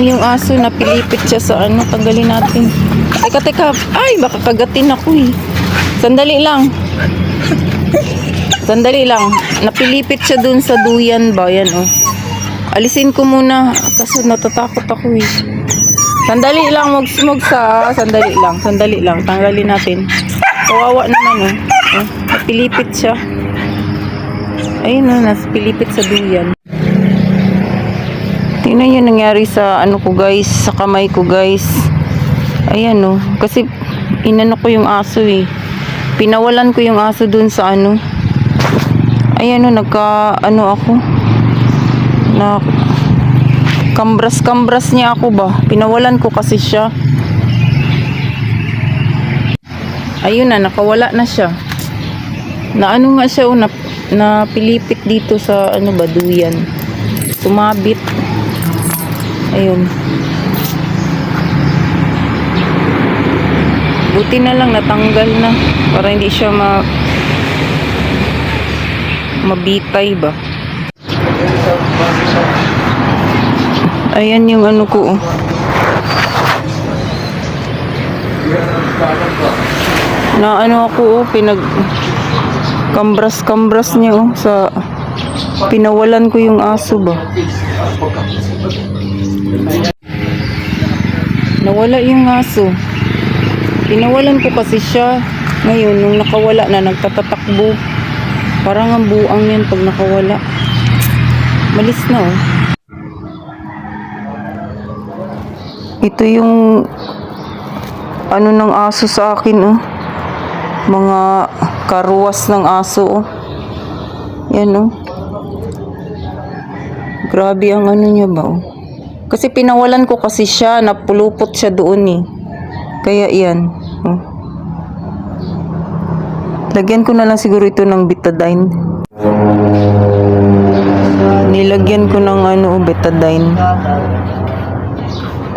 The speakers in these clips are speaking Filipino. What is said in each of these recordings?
naman yung aso, napilipit siya sa ano, tanggalin natin. Teka, teka. Ay, baka kagatin ako eh. Sandali lang. Sandali lang. Napilipit siya dun sa duyan ba? Yan oh. Alisin ko muna. Kasi natatakot ako eh. Sandali lang, mag-smog sa. Sandali lang, sandali lang. Tanggalin natin. Kawawa naman oh. oh napilipit siya. Ayun oh, napilipit sa duyan. Tingnan yung nangyari sa ano ko guys, sa kamay ko guys. Ayan oh, kasi inano ko yung aso eh. Pinawalan ko yung aso dun sa ano. Ayan oh, nagka ano ako. Na kambras-kambras niya ako ba. Pinawalan ko kasi siya. Ayun na, nakawala na siya. Na ano nga siya oh, na, na pilipit dito sa ano ba, duyan. Sumabit. Ayun. Buti na lang natanggal na para hindi siya ma mabitay ba. Ayan yung ano ko. oh. Na ano ako oh, pinag kambras-kambras niya oh sa pinawalan ko yung aso ba. Nawala yung aso. Pinawalan ko kasi siya. Ngayon, nung nakawala na, nagtatatakbo. Parang ang buang yan pag nakawala. Malis na oh. Ito yung ano ng aso sa akin oh. Mga karuwas ng aso oh. Yan oh. Grabe ang ano niya ba oh. Kasi pinawalan ko kasi siya, napulupot siya doon eh. Kaya yan. Oh. Lagyan ko na lang siguro ito ng betadine. Nilagyan ko ng ano, betadine.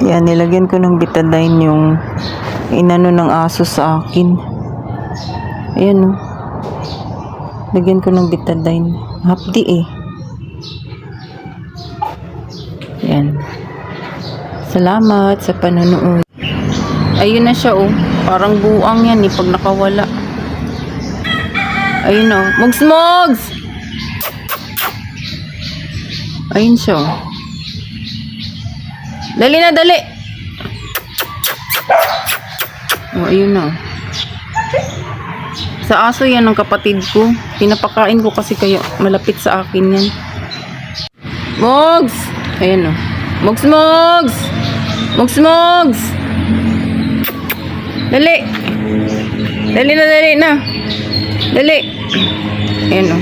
Yan, nilagyan ko ng betadine yung inano ng aso sa akin. Ayan oh. Lagyan ko ng betadine. Hapdi eh. Yan. Salamat sa panonood. Ayun na siya oh. Parang buang yan eh pag nakawala. Ayun oh. Mugs mugs! Ayun siya oh. Dali na, dali! Oh, ayun na. oh. Sa aso yan ng kapatid ko. Pinapakain ko kasi kaya malapit sa akin yan. Mugs! Ayan o. Mugs, mugs! Mugs, mugs! Dali! Dali na, dali na! Dali! Ayan o.